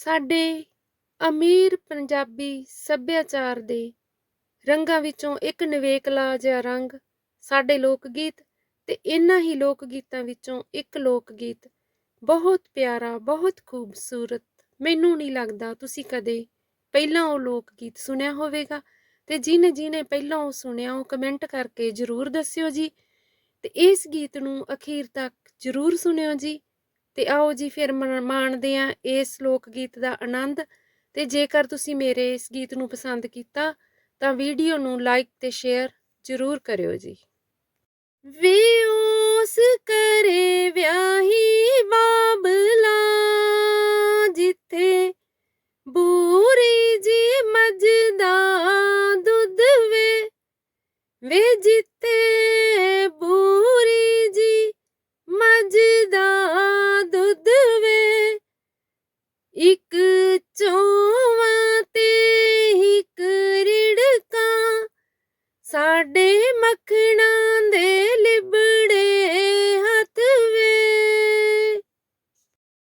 ਸਾਡੇ ਅਮੀਰ ਪੰਜਾਬੀ ਸੱਭਿਆਚਾਰ ਦੇ ਰੰਗਾਂ ਵਿੱਚੋਂ ਇੱਕ ਨਿਵੇਕਲਾ ਜਿਹਾ ਰੰਗ ਸਾਡੇ ਲੋਕ ਗੀਤ ਤੇ ਇਨ੍ਹਾਂ ਹੀ ਲੋਕ ਗੀਤਾਂ ਵਿੱਚੋਂ ਇੱਕ ਲੋਕ ਗੀਤ ਬਹੁਤ ਪਿਆਰਾ, ਬਹੁਤ ਖੂਬਸੂਰਤ। ਮੈਨੂੰ ਨਹੀਂ ਲੱਗਦਾ ਤੁਸੀਂ ਕਦੇ ਪਹਿਲਾਂ ਉਹ ਲੋਕ ਗੀਤ ਸੁਣਿਆ ਹੋਵੇਗਾ ਤੇ ਜਿਹਨੇ ਜਿਹਨੇ ਪਹਿਲਾਂ ਉਹ ਸੁਣਿਆ ਉਹ ਕਮੈਂਟ ਕਰਕੇ ਜਰੂਰ ਦੱਸਿਓ ਜੀ। ਤੇ ਇਸ ਗੀਤ ਨੂੰ ਅਖੀਰ ਤੱਕ ਜਰੂਰ ਸੁਣਿਓ ਜੀ। ਤੇ ਆਓ ਜੀ ਫਿਰ ਮਾਣਦੇ ਆ ਇਸ ਲੋਕ ਗੀਤ ਦਾ ਆਨੰਦ। ਤੇ ਜੇਕਰ ਤੁਸੀਂ ਮੇਰੇ ਇਸ ਗੀਤ ਨੂੰ ਪਸੰਦ ਕੀਤਾ, ਤਾਂ ਵੀਡੀਓ ਨੂੰ ਲਾਈਕ ਤੇ ਸ਼ੇਅਰ ਜਰੂਰ ਕਰਿਓ ਜੀ। ਵੇ ਉਸ ਕਰੇ ਵਿਆਹੀ ਬਾਬਲਾ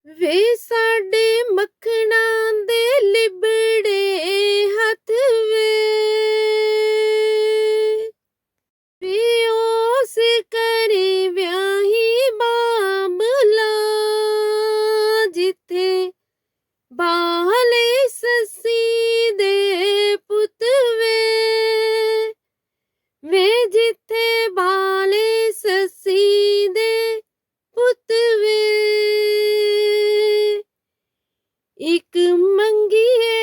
ਵੇ ਸਾਡੇ ਮੱਖਣਾਂ ਦੇ ਲਿਬੜੇ ਹੱਥ ਵੇ। ਵੇ ਉਸ ਕਰੇ ਵਿਆਹੀ ਬਾਬਲਾ ਜਿੱਥੇ ਬਾਹਲੇ ਸੱਸੀ ਦੇ ਪੁੱਤ ਵੇ। ਵੇ ਜਿੱਥੇ ਬਾਲੇ ਸੱਸੀ ਦੇ ਪੁੱਤ ਵੇ। ਇੱਕ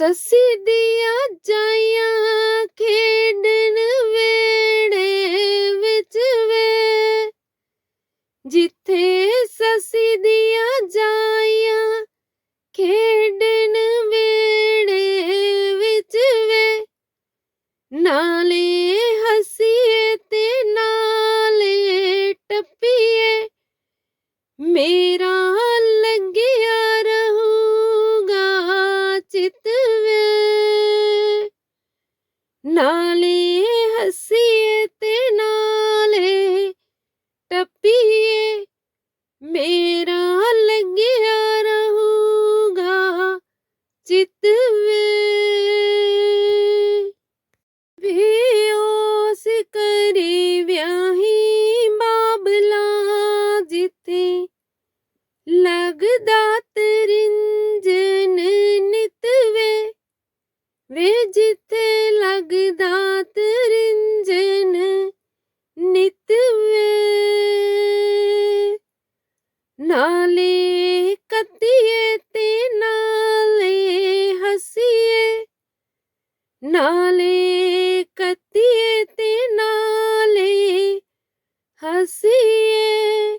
ਸੱਸੀ ਦੀਆਂ ਜਾਈਆਂ ਖੇ ਨਾਲੇ ਕੱਤੀਏ ਤੇ ਨਾਲੇ ਹਸੀਏ।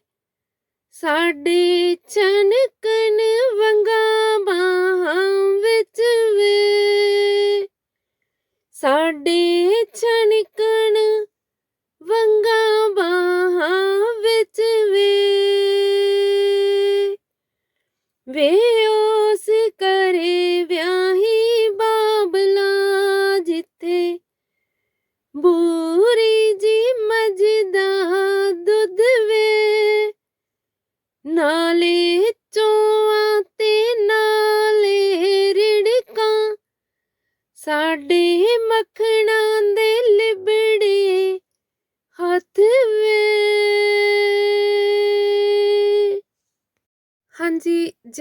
ਸਾਡੇ ਚਨਕਨ ਵੰਗਾ ਬਾਹਾਂ ਵਿੱਚ ਵੇ। ਸਾਡੇ ਚਨਕਨ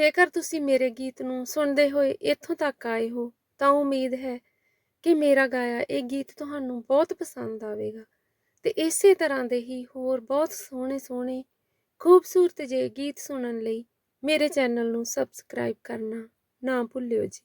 ਜੇਕਰ ਤੁਸੀਂ ਮੇਰੇ ਗੀਤ ਨੂੰ ਸੁਣਦੇ ਹੋਏ ਇੱਥੋਂ ਤੱਕ ਆਏ ਹੋ, ਤਾਂ ਉਮੀਦ ਹੈ ਕਿ ਮੇਰਾ ਗਾਇਆ ਇਹ ਗੀਤ ਤੁਹਾਨੂੰ ਬਹੁਤ ਪਸੰਦ ਆਵੇਗਾ। ਤੇ ਇਸੇ ਤਰ੍ਹਾਂ ਦੇ ਹੀ ਹੋਰ ਬਹੁਤ ਸੋਹਣੇ ਸੋਹਣੇ ਖੂਬਸੂਰਤ ਜਿਹੇ ਗੀਤ ਸੁਣਨ ਲਈ ਮੇਰੇ ਚੈਨਲ ਨੂੰ ਸਬਸਕ੍ਰਾਈਬ ਕਰਨਾ ਨਾ ਭੁੱਲਿਓ ਜੀ।